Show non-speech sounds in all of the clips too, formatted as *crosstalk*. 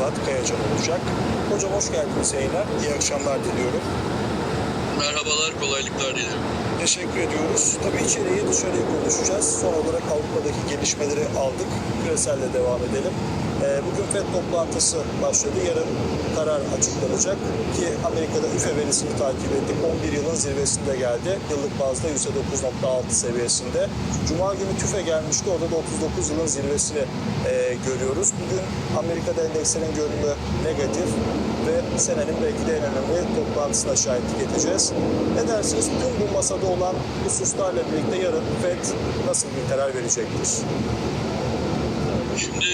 Murat Kayacan olacak. Hocam hoş geldiniz yayına. İyi akşamlar diliyorum. Merhabalar, kolaylıklar dilerim. Teşekkür ediyoruz. Tabii içeriye dışarıya konuşacağız. Son olarak Avrupa'daki gelişmeleri aldık. Küreselle devam edelim. Ee, Bugün FED toplantısı başladı. Yarın karar açıklanacak ki Amerika'da üfe verisini takip ettik. 11 yılın zirvesinde geldi. Yıllık bazda %9.6 seviyesinde. Cuma günü tüfe gelmişti. Orada da 39 yılın zirvesini e, görüyoruz. Bugün Amerika'da endekslerin görünümü negatif ve senenin belki de en önemli toplantısına şahitlik edeceğiz. Ne dersiniz? Tüm bu masada olan hususlarla birlikte yarın FED nasıl bir karar verecektir? Şimdi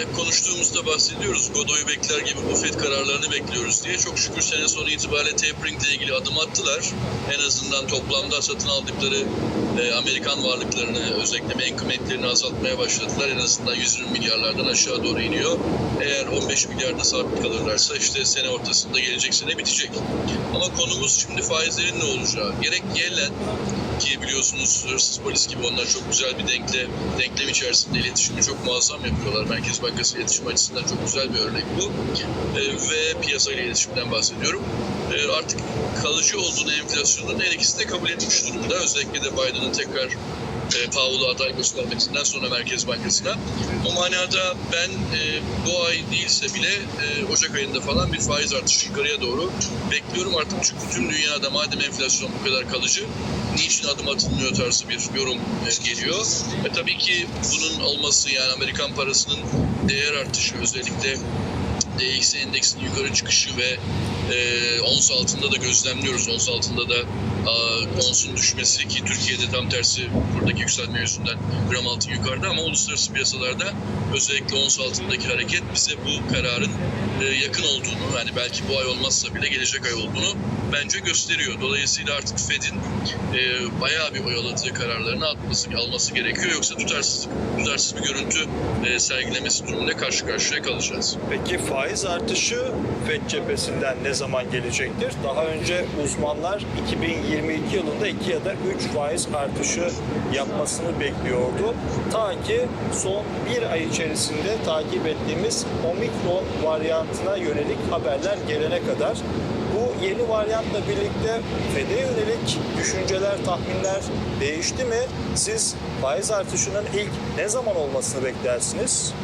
hep konuştuğumuzda bahsediyoruz. Godoy'u bekler gibi bu FED kararlarını bekliyoruz diye. Çok şükür sene sonu itibariyle tapering ile ilgili adım attılar. En azından toplamda satın aldıkları e, Amerikan varlıklarını özellikle menkımetlerini azaltmaya başladılar. En azından 120 milyarlardan aşağı doğru iniyor. Eğer 15 milyarda sabit kalırlarsa işte sene ortasında gelecek sene bitecek. Ama konumuz şimdi faizlerin ne olacağı. Gerek Yellen ki biliyorsunuz hırsız polis gibi onlar çok güzel bir denkle, denklem içerisinde iletişimi çok muazzam yapıyorlar. Merkez Bankası iletişim açısından çok güzel bir örnek bu. Ee, ve piyasayla iletişimden bahsediyorum. Ee, artık kalıcı olduğunu enflasyonun her ikisi de kabul etmiş durumda. Özellikle de Biden'ın tekrar e, Powell'u aday göstermesinden sonra Merkez Bankası'na. O manada ben e, bu ay değilse bile e, Ocak ayında falan bir faiz artışı yukarıya doğru bekliyorum artık çünkü tüm dünyada madem enflasyon bu kadar kalıcı niçin adım atılmıyor tarzı bir yorum e, geliyor. E, tabii ki bunun olması yani Amerikan parasının değer artışı özellikle DXY endeksinin yukarı çıkışı ve e, ons altında da gözlemliyoruz. Ons altında da onsun düşmesi ki Türkiye'de tam tersi buradaki yükselme yüzünden gram altın yukarıda ama uluslararası piyasalarda özellikle ons altındaki hareket bize bu kararın e, yakın olduğunu yani belki bu ay olmazsa bile gelecek ay olduğunu bence gösteriyor. Dolayısıyla artık Fed'in e, bayağı bir oyaladığı kararlarını atması, alması gerekiyor. Yoksa tutarsızlık, tutarsız bir görüntü e, sergilemesi durumunda karşı karşıya kalacağız. Peki faiz artışı FED cephesinden ne zaman gelecektir? Daha önce uzmanlar 2022 yılında 2 ya da 3 faiz artışı yapmasını bekliyordu. Ta ki son bir ay içerisinde takip ettiğimiz Omikron varyantına yönelik haberler gelene kadar bu yeni varyantla birlikte FED'e yönelik düşünceler, tahminler değişti mi? Siz faiz artışının ilk ne zaman olmasını beklersiniz?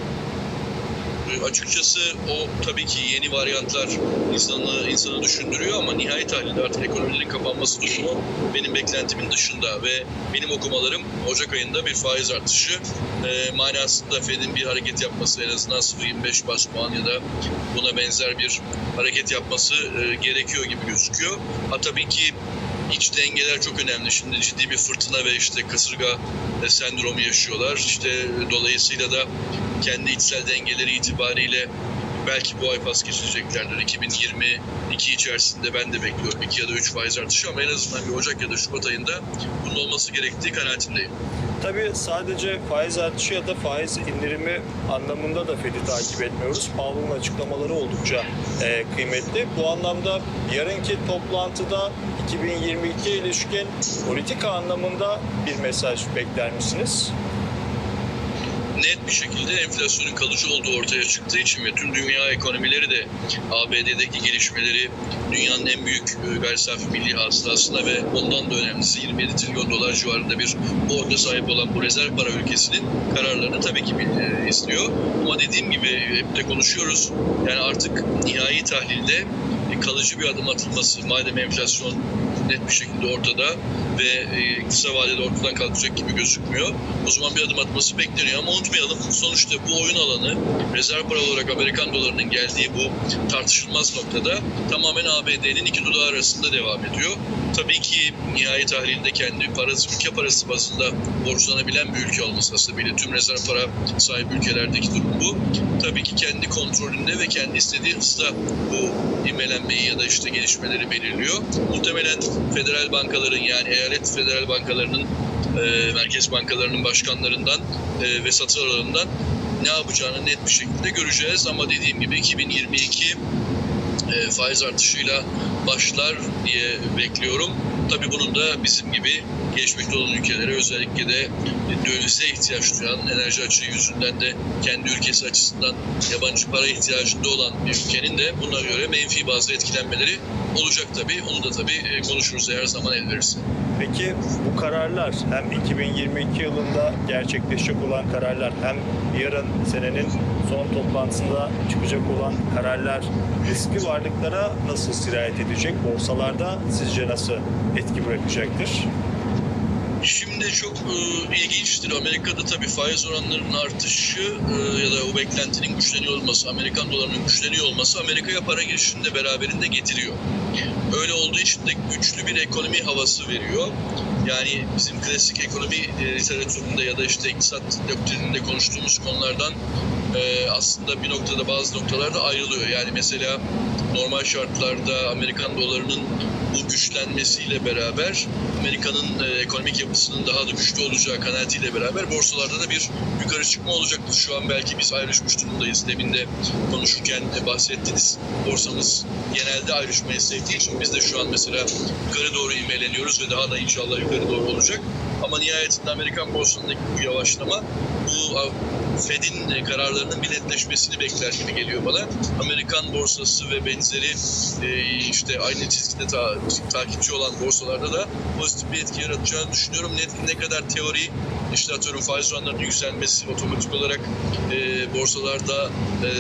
Açıkçası o tabii ki yeni varyantlar insanı insanı düşündürüyor ama nihayet halinde artık ekonomilerin kapanması durumu benim beklentimin dışında ve benim okumalarım Ocak ayında bir faiz artışı e, manasında Fed'in bir hareket yapması en azından 0.25 bas puan ya da buna benzer bir hareket yapması e, gerekiyor gibi gözüküyor. Ha tabii ki iç dengeler çok önemli. Şimdi ciddi bir fırtına ve işte kasırga e, sendromu yaşıyorlar. İşte e, dolayısıyla da kendi içsel dengeleri itibariyle belki bu ay pas geçeceklerdir. 2022 içerisinde ben de bekliyorum 2 ya da 3 faiz artışı ama en azından bir Ocak ya da Şubat ayında bunun olması gerektiği kanaatindeyim. Tabii sadece faiz artışı ya da faiz indirimi anlamında da Fed'i takip etmiyoruz. Powell'ın açıklamaları oldukça e, kıymetli. Bu anlamda yarınki toplantıda 2022'ye ilişkin politika anlamında bir mesaj bekler misiniz? Net bir şekilde enflasyonun kalıcı olduğu ortaya çıktığı için ve tüm dünya ekonomileri de ABD'deki gelişmeleri dünyanın en büyük e, gayri safi milli hasılasına ve ondan da önemlisi 27 trilyon dolar civarında bir borca sahip olan bu rezerv para ülkesinin kararlarını tabii ki e, istiyor. Ama dediğim gibi hep de konuşuyoruz. Yani artık nihai tahlilde kalıcı bir adım atılması. Madem enflasyon net bir şekilde ortada ve e, kısa vadede ortadan kalkacak gibi gözükmüyor. O zaman bir adım atması bekleniyor ama unutmayalım sonuçta bu oyun alanı rezerv para olarak Amerikan dolarının geldiği bu tartışılmaz noktada tamamen ABD'nin iki dudağı arasında devam ediyor. Tabii ki nihai tahlilde kendi parası, ülke parası bazında borçlanabilen bir ülke olması hasebiyle tüm rezerv para sahibi ülkelerdeki durum bu. Tabii ki kendi kontrolünde ve kendi istediği hızda bu imelenmeyi ya da işte gelişmeleri belirliyor. Muhtemelen federal bankaların yani eyalet federal bankalarının e, merkez bankalarının başkanlarından e, ve satın aralarından ne yapacağını net bir şekilde göreceğiz. Ama dediğim gibi 2022 e, faiz artışıyla başlar diye bekliyorum. Tabii bunun da bizim gibi gelişmekte olan ülkelere özellikle de dövize ihtiyaç duyan, enerji açığı yüzünden de kendi ülkesi açısından yabancı para ihtiyacında olan bir ülkenin de buna göre menfi bazı etkilenmeleri olacak tabii. Onu da tabii e, konuşuruz her zaman el verirse. Peki bu kararlar hem 2022 yılında gerçekleşecek olan kararlar hem yarın senenin son toplantısında çıkacak olan kararlar riskli varlıklara nasıl sirayet edecek? Borsalarda sizce nasıl etki bırakacaktır? Şimdi çok e, ilginçtir. Amerika'da tabii faiz oranlarının artışı e, ya da o beklentinin güçleniyor olması, Amerikan dolarının güçleniyor olması Amerika'ya para girişini de beraberinde getiriyor. Öyle olduğu için de güçlü bir ekonomi havası veriyor. Yani bizim klasik ekonomi e, literatüründe ya da işte iktisat doktrininde konuştuğumuz konulardan e, aslında bir noktada bazı noktalarda ayrılıyor. Yani mesela normal şartlarda Amerikan dolarının bu güçlenmesiyle beraber Amerika'nın e, ekonomik yapısının daha da güçlü olacağı kanaatiyle beraber borsalarda da bir yukarı çıkma olacaktır. Şu an belki biz ayrışmış durumdayız. Demin de konuşurken de bahsettiniz. Borsamız genelde ayrışmayı sevdiği için biz de şu an mesela yukarı doğru ivmeleniyoruz ve daha da inşallah yukarı doğru olacak. Ama nihayetinde Amerikan borsanındaki bu yavaşlama bu Fed'in e, kararlarının bir bekler gibi geliyor bana. Amerikan borsası ve benzeri e, işte aynı çizgide ta- takipçi olan borsalarda da pozitif bir etki yaratacağını düşünüyorum. Ne, ne kadar teori işte atıyorum faiz oranlarının yükselmesi otomatik olarak e, borsalarda e,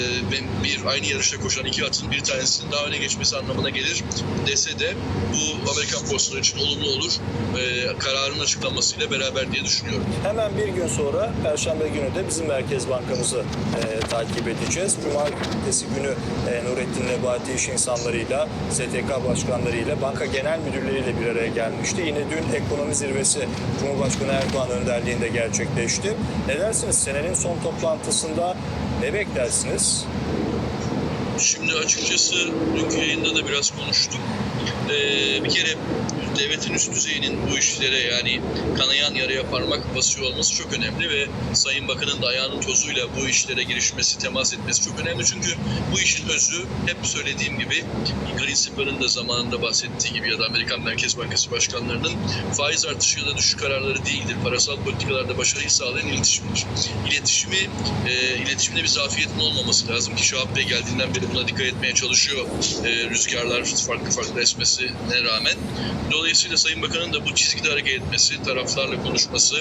bir aynı yarışa koşan iki atın bir tanesinin daha öne geçmesi anlamına gelir dese de bu Amerikan borsaları için olumlu olur. E, kararın açıklanmasıyla beraber diye düşünüyorum. Hemen bir gün sonra Perşembe günü de bizim Merkez Bankamızı e, takip edeceğiz. Cumartesi günü e, Nurettin Nebati iş insanlarıyla, STK başkanlarıyla, banka genel müdürleriyle bir araya gelmişti. Yine dün ekonomi zirvesi Cumhurbaşkanı Erdoğan önderliğinde gerçekleşti. Ne dersiniz? Senenin son toplantısında ne beklersiniz? Şimdi açıkçası dünkü yayında da biraz konuştuk. Ee, bir kere devletin üst düzeyinin bu işlere yani kanayan yaraya parmak basıyor olması çok önemli ve Sayın Bakan'ın da ayağının tozuyla bu işlere girişmesi, temas etmesi çok önemli. Çünkü bu işin özü hep söylediğim gibi Greenspan'ın da zamanında bahsettiği gibi ya da Amerikan Merkez Bankası başkanlarının faiz artışı ya da düşük kararları değildir. Parasal politikalarda başarıyı sağlayan iletişimdir. İletişimi, e, iletişimde bir zafiyetin olmaması lazım ki Şahap Bey geldiğinden beri buna dikkat etmeye çalışıyor. E, rüzgarlar farklı farklı esmesine rağmen. Dolayısıyla Sayın Bakan'ın da bu çizgide hareket etmesi, taraflarla konuşması,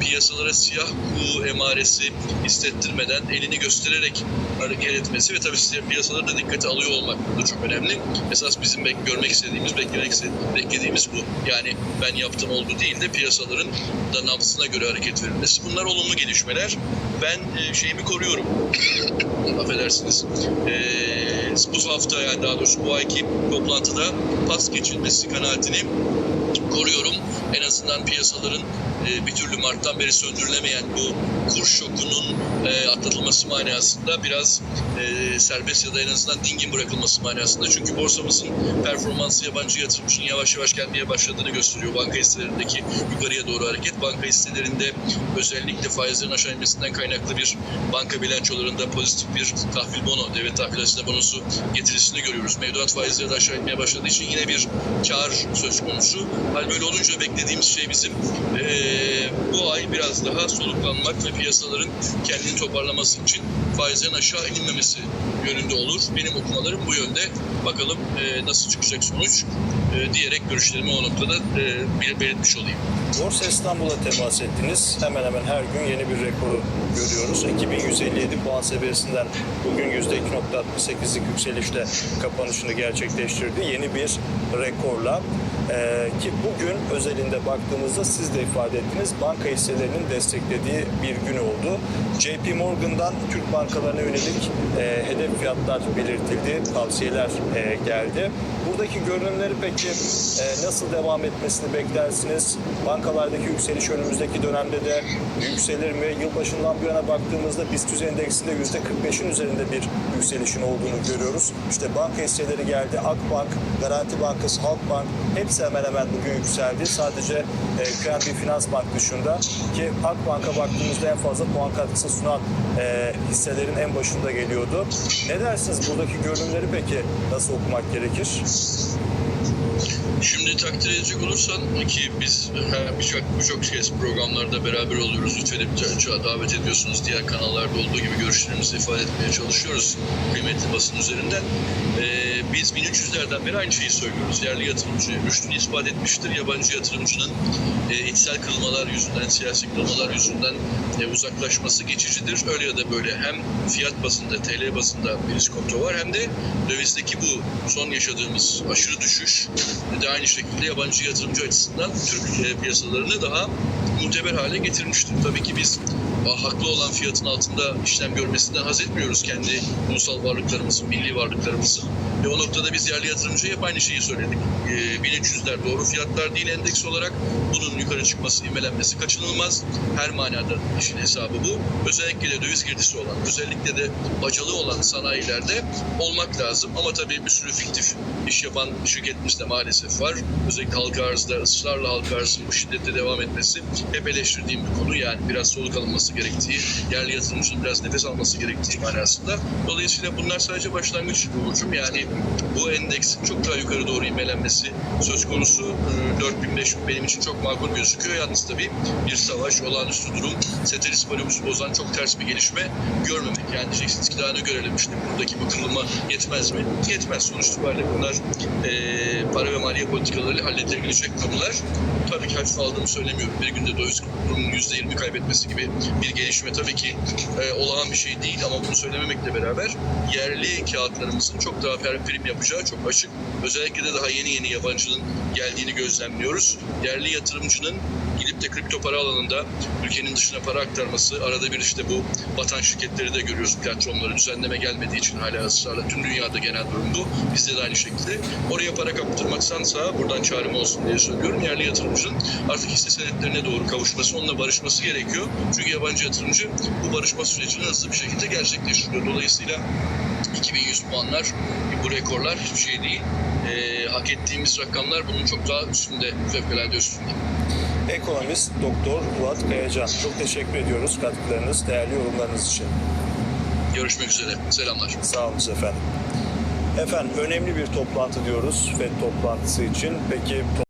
piyasalara siyah kuğu emaresi hissettirmeden elini göstererek hareket etmesi ve tabii piyasaları da dikkate alıyor olmak da çok önemli. Esas bizim bek görmek istediğimiz, beklemek istediğimiz, beklediğimiz bu. Yani ben yaptım oldu değil de piyasaların da nabzına göre hareket verilmesi. Bunlar olumlu gelişmeler. Ben e, şeyimi koruyorum. *laughs* Affedersiniz. E, bu hafta yani daha doğrusu bu ayki toplantıda pas geçilmesi kanaatini koruyorum. En azından piyasaların e, bir türlü Mart'tan beri söndürülemeyen bu kur şokunun e, atlatılması manasında biraz e, serbest ya da en azından dingin bırakılması manasında. Çünkü borsamızın performansı yabancı yatırımcının yavaş yavaş gelmeye başladığını gösteriyor. Banka hisselerindeki yukarıya doğru hareket. Banka hisselerinde özellikle faizlerin aşağı inmesinden kaynaklı bir banka bilançolarında pozitif bir tahvil bono, devlet tahvil hazine bonosu getirisini görüyoruz. Mevduat faizleri de aşağı inmeye başladığı için yine bir kar söz konusu. Hal böyle olunca beklediğimiz şey bizim eee, bu ay biraz daha soluklanmak ve piyasaların kendini toparlaması için faizlerin aşağı inilmemesi yönünde olur. Benim okumalarım bu yönde. Bakalım eee, nasıl çıkacak sonuç eee, diyerek görüşlerimi o noktada bir belirtmiş olayım. Borsa İstanbul'a temas ettiniz. Hemen hemen her gün yeni bir rekoru görüyoruz. 2157 puan seviyesinden bugün %2.68'lik yükselişle kapanışını gerçekleştirdi. Yeni bir rekorla. Ee, ki bugün özelinde baktığımızda siz de ifade ettiniz banka hisselerinin desteklediği bir gün oldu. JP Morgan'dan Türk bankalarına yönelik e, hedef fiyatlar belirtildi, tavsiyeler e, geldi. Buradaki görünümleri peki e, nasıl devam etmesini beklersiniz? Bankalardaki yükseliş önümüzdeki dönemde de yükselir mi? Yılbaşından bu yana baktığımızda BIST endeksinde %45'in üzerinde bir yükselişin olduğunu görüyoruz. İşte banka hisseleri geldi. Akbank, Garanti Bankası, Halkbank hepsi hemen hemen bugün yükseldi. Sadece e, QNB Finans Bank dışında ki Akbank'a baktığımızda en fazla puan katkısı sunan e, hisselerin en başında geliyordu. Ne dersiniz buradaki görünümleri peki nasıl okumak gerekir? Şimdi takdir edecek olursan ki biz her birçok birçok kez programlarda beraber oluyoruz. Lütfedip ça- davet ediyorsunuz. Diğer kanallarda olduğu gibi görüşlerimizi ifade etmeye çalışıyoruz. Kıymetli basın üzerinden. Ee, biz 1300'lerden beri aynı şeyi söylüyoruz. Yerli yatırımcı rüştünü ispat etmiştir. Yabancı yatırımcının e, içsel kırılmalar yüzünden, siyasi kırılmalar yüzünden e, uzaklaşması geçicidir. Öyle ya da böyle hem fiyat bazında, TL bazında bir iskonto var hem de dövizdeki bu son yaşadığımız aşırı düşüş de aynı şekilde yabancı yatırımcı açısından Türk e, piyasalarını daha muteber hale getirmiştir. Tabii ki biz haklı olan fiyatın altında işlem görmesinden haz etmiyoruz kendi ulusal varlıklarımızın, milli varlıklarımızın. Ve o noktada biz yerli yatırımcıya hep aynı şeyi söyledik. E, 1300'ler doğru fiyatlar değil endeks olarak bunun yukarı çıkması, imelenmesi kaçınılmaz. Her manada işin hesabı bu. Özellikle de döviz girdisi olan, özellikle de bacalı olan sanayilerde olmak lazım. Ama tabii bir sürü fiktif iş yapan şirketimiz de maalesef var. Özellikle halka arzda ısrarla halka arzın bu şiddette devam etmesi hep eleştirdiğim bir konu. Yani biraz soluk alınması gerektiği, yerli yatırımcının biraz nefes alması gerektiği manasında. Dolayısıyla bunlar sadece başlangıç Uğur'cum. Yani bu endeksin çok daha yukarı doğru imelenmesi söz konusu. Ee, 4000-5000 benim için çok makul gözüküyor. Yalnız tabii bir savaş, olağanüstü durum, seteris paribus'u bozan çok ters bir gelişme görmemek. Yani diyeceksiniz ki daha ne görelim işte buradaki bu kırılma yetmez mi? Yetmez. Sonuç itibariyle bunlar e, para ve maliye politikalarıyla halledilebilecek konular. Tabii ki hafife aldığımı söylemiyorum. Bir günde döviz kurunun %20 kaybetmesi gibi bir gelişme tabii ki e, olağan bir şey değil ama bunu söylememekle beraber yerli kağıtlarımızın çok daha per- yapacağı çok açık. Özellikle de daha yeni yeni yabancının geldiğini gözlemliyoruz. Yerli yatırımcının gidip de kripto para alanında ülkenin dışına para aktarması, arada bir işte bu batan şirketleri de görüyoruz. Platformlara düzenleme gelmediği için hala ısrarla tüm dünyada genel durum bu. Bizde de aynı şekilde. Oraya para kaptırmaksansa buradan çağrım olsun diye söylüyorum. Yerli yatırımcının artık hisse senetlerine doğru kavuşması, onunla barışması gerekiyor. Çünkü yabancı yatırımcı bu barışma sürecini hızlı bir şekilde gerçekleştiriyor. Dolayısıyla 2100 puanlar bu rekorlar hiçbir şey değil. Ee, hak ettiğimiz rakamlar bunun çok daha üstünde, fevkalade üstünde. Ekonomist Doktor Fuat Kayacan. Çok teşekkür ediyoruz katkılarınız, değerli yorumlarınız için. Görüşmek üzere. Selamlar. Sağ olun efendim. Efendim önemli bir toplantı diyoruz FED toplantısı için. Peki